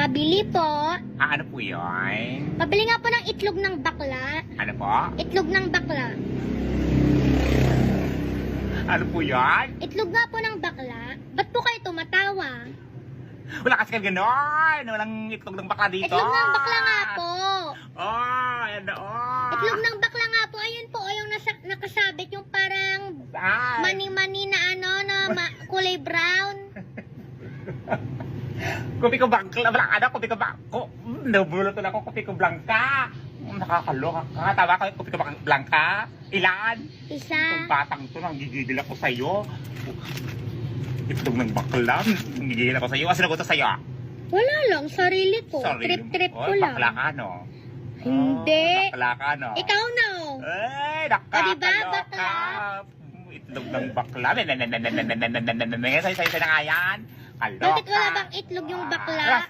Pabili po. Ah, ano po yun? Pabili nga po ng itlog ng bakla. Ano po? Itlog ng bakla. Ano po yun? Itlog nga po ng bakla. Ba't po kayo tumatawa? Wala kasi kang ganon. Walang itlog ng bakla dito. Itlog ng bakla nga po. Oh, ayan na, oh. Itlog ng bakla nga po. Ayun po, yung nasa, nakasabit yung parang mani-mani na ano, na ma- kulay brown. Kopi ko bangka, wala ano, kopi ko bangko. Mm, nabulot na ako, kopi ko blanca. Mm, Nakakaloka ka. Tawa ka, kopi ko blanca. Ilan? Isa. Kung batang to, nanggigigil ako sa'yo. Itlog ng bakla, nanggigigil ako sa'yo. Kasi nagutos sa'yo. Wala lang, sarili ko. Trip-trip ko Oh, lang. Bakla ka, no? Hindi. Oh, bakla ka, no? Ikaw na. oh. Ay, O, diba, nakakaloka. bakla? Itlog ng bakla. Sa'yo, sa'yo, sa'yo na nga yan. Bakit wala bang itlog yung bakla?